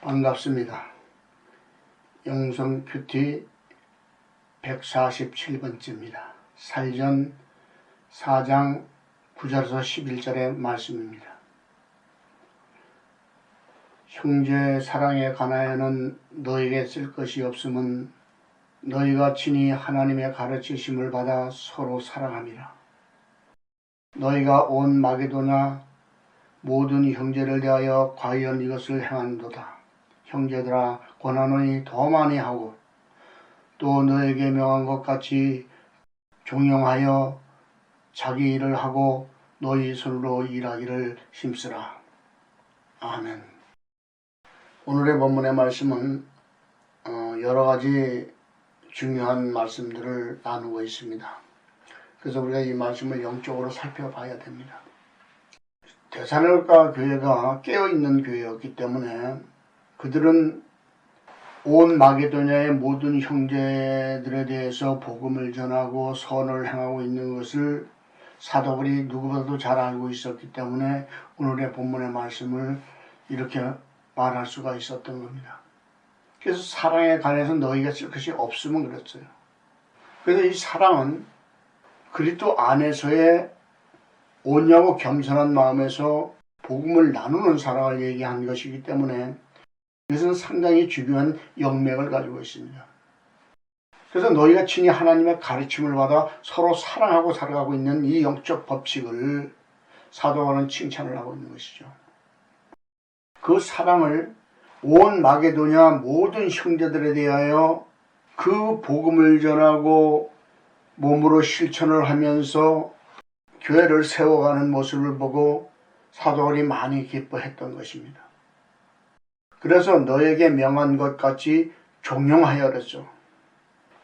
반갑습니다. 영성 큐티 147번째입니다. 살전 4장 9절에서 11절의 말씀입니다. 형제 사랑에 관하여는 너에게 쓸 것이 없음은 너희가 친히 하나님의 가르치심을 받아 서로 사랑함이라. 너희가 온 마게도냐 모든 형제를 대하여 과연 이것을 행한도다. 형제들아 권하노니 더 많이 하고 또 너에게 명한 것 같이 종용하여 자기 일을 하고 너희 손으로 일하기를 힘쓰라. 아멘. 오늘의 본문의 말씀은 어, 여러 가지 중요한 말씀들을 나누고 있습니다. 그래서 우리가 이 말씀을 영적으로 살펴봐야 됩니다. 대산을가 교회가 깨어있는 교회였기 때문에 그들은 온 마게도냐의 모든 형제들에 대해서 복음을 전하고 선을 행하고 있는 것을 사도들이 누구보다도 잘 알고 있었기 때문에 오늘의 본문의 말씀을 이렇게 말할 수가 있었던 겁니다. 그래서 사랑에 관해서 너희가 쓸 것이 없으면 그랬어요. 그래서 이 사랑은 그리스도 안에서의 온유하고 겸손한 마음에서 복음을 나누는 사랑을 얘기한 것이기 때문에 이것은 상당히 중요한 영맥을 가지고 있습니다. 그래서 너희가 친히 하나님의 가르침을 받아 서로 사랑하고 살아가고 있는 이 영적 법칙을 사도하는 칭찬을 하고 있는 것이죠. 그 사랑을 온 마게도냐 모든 형제들에 대하여 그 복음을 전하고 몸으로 실천을 하면서 교회를 세워가는 모습을 보고 사도들이 많이 기뻐했던 것입니다. 그래서 너에게 명한 것 같이 종용하여 그랬죠.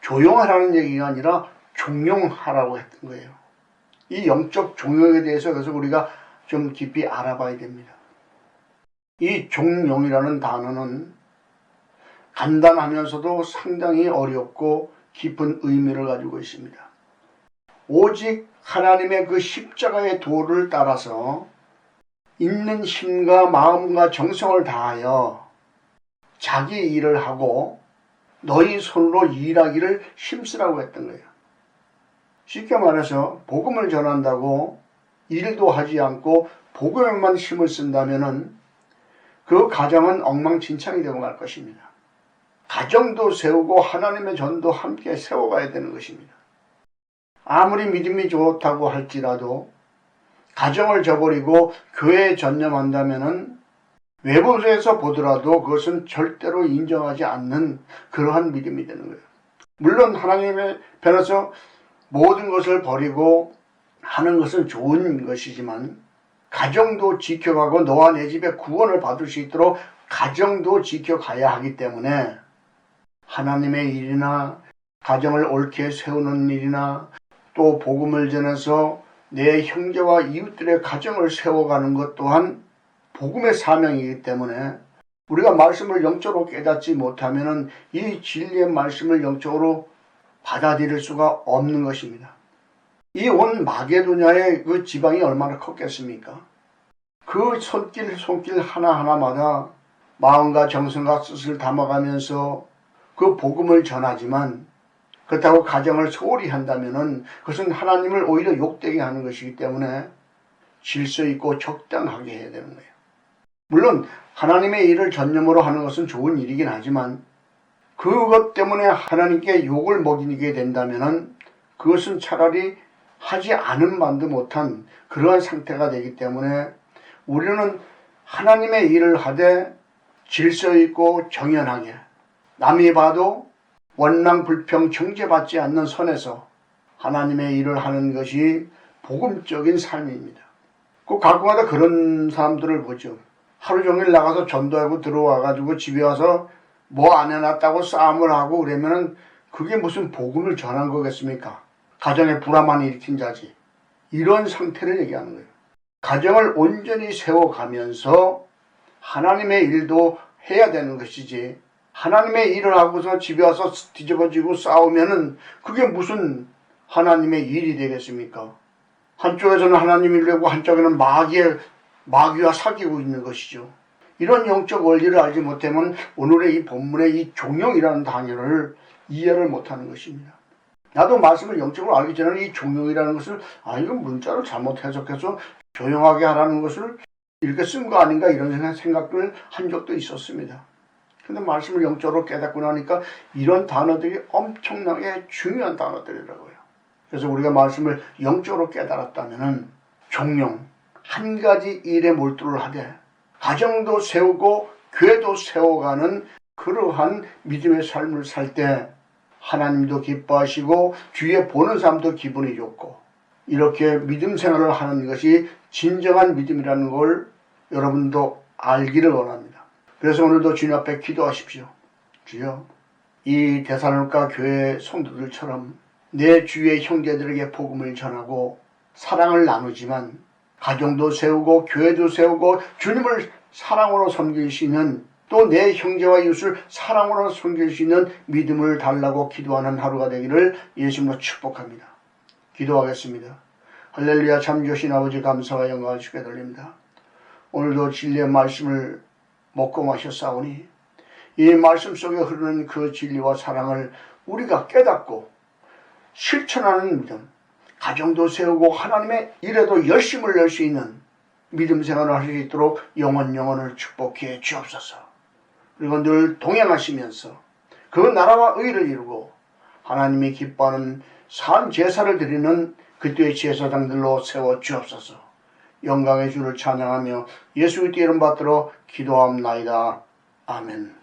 조용하라는 얘기가 아니라 종용하라고 했던 거예요. 이 영적 종용에 대해서 그래서 우리가 좀 깊이 알아봐야 됩니다. 이 종용이라는 단어는 간단하면서도 상당히 어렵고 깊은 의미를 가지고 있습니다. 오직 하나님의 그 십자가의 도를 따라서 있는 힘과 마음과 정성을 다하여 자기 일을 하고 너희 손으로 일하기를 힘쓰라고 했던 거예요. 쉽게 말해서 복음을 전한다고 일도 하지 않고 복음에만 힘을 쓴다면은 그 가정은 엉망진창이 되고 말 것입니다. 가정도 세우고 하나님의 전도 함께 세워가야 되는 것입니다. 아무리 믿음이 좋다고 할지라도 가정을 저버리고 교회에 전념한다면은 외부에서 보더라도 그것은 절대로 인정하지 않는 그러한 믿음이 되는 거예요. 물론 하나님의 편에서 모든 것을 버리고 하는 것은 좋은 것이지만 가정도 지켜가고 너와 내 집에 구원을 받을 수 있도록 가정도 지켜가야 하기 때문에 하나님의 일이나 가정을 옳게 세우는 일이나 또 복음을 전해서 내 형제와 이웃들의 가정을 세워가는 것 또한 복음의 사명이기 때문에 우리가 말씀을 영적으로 깨닫지 못하면 이 진리의 말씀을 영적으로 받아들일 수가 없는 것입니다. 이 온 마게도냐의 그 지방이 얼마나 컸겠습니까? 그 손길 손길 하나하나마다 마음과 정성과 뜻을 담아가면서 그 복음을 전하지만 그렇다고 가정을 소홀히 한다면은 그것은 하나님을 오히려 욕되게 하는 것이기 때문에 질서 있고 적당하게 해야 되는 거예요. 물론 하나님의 일을 전념으로 하는 것은 좋은 일이긴 하지만 그것 때문에 하나님께 욕을 먹이게 된다면은 그것은 차라리 하지 않은 만도 못한 그러한 상태가 되기 때문에 우리는 하나님의 일을 하되 질서 있고 정연하게 남이 봐도 원망 불평 정죄받지 않는 선에서 하나님의 일을 하는 것이 복음적인 삶입니다. 그 가끔가다 그런 사람들을 보죠. 하루 종일 나가서 전도하고 들어와가지고 집에 와서 뭐 안 해놨다고 싸움을 하고 그러면은 그게 무슨 복음을 전한 거겠습니까? 가정에 불화만 일으킨 자지. 이런 상태를 얘기하는 거예요. 가정을 온전히 세워가면서 하나님의 일도 해야 되는 것이지 하나님의 일을 하고서 집에 와서 뒤집어지고 싸우면은 그게 무슨 하나님의 일이 되겠습니까? 한쪽에서는 하나님 일을 내고 한쪽에는 마귀의 마귀와 사귀고 있는 것이죠. 이런 영적 원리를 알지 못하면 오늘의 이 본문의 이 종용이라는 단어를 이해를 못하는 것입니다. 나도 말씀을 영적으로 알기 전에는 이 종용이라는 것을 아 이건 문자로 잘못 해석해서 조용하게 하라는 것을 이렇게 쓴 거 아닌가 이런 생각을 한 적도 있었습니다. 근데 말씀을 영적으로 깨닫고 나니까 이런 단어들이 엄청나게 중요한 단어들이라고요. 그래서 우리가 말씀을 영적으로 깨달았다면은 종용 한 가지 일에 몰두를 하되 가정도 세우고 교회도 세워가는 그러한 믿음의 삶을 살 때 하나님도 기뻐하시고 주위에 보는 사람도 기분이 좋고 이렇게 믿음 생활을 하는 것이 진정한 믿음이라는 걸 여러분도 알기를 원합니다. 그래서 오늘도 주님 앞에 기도하십시오. 주여 이 대사로가 교회 성도들처럼 내 주위의 형제들에게 복음을 전하고 사랑을 나누지만 가정도 세우고 교회도 세우고 주님을 사랑으로 섬길 수 있는 또 내 형제와 이웃을 사랑으로 섬길 수 있는 믿음을 달라고 기도하는 하루가 되기를 예수님으로 축복합니다. 기도하겠습니다. 할렐루야 참 좋으신 아버지 감사와 영광을 주게 돌립니다. 오늘도 진리의 말씀을 먹고 마셨사오니 이 말씀 속에 흐르는 그 진리와 사랑을 우리가 깨닫고 실천하는 믿음, 가정도 세우고 하나님의 일에도 열심을 낼 수 있는 믿음 생활을 할 수 있도록 영원 영원을 축복해 주옵소서. 그리고 늘 동행하시면서 그 나라와 의를 이루고 하나님이 기뻐하는 산 제사를 드리는 그때의 제사장들로 세워 주옵소서. 영광의 주를 찬양하며 예수 그리스도의 이름 받들어 기도함나이다. 아멘.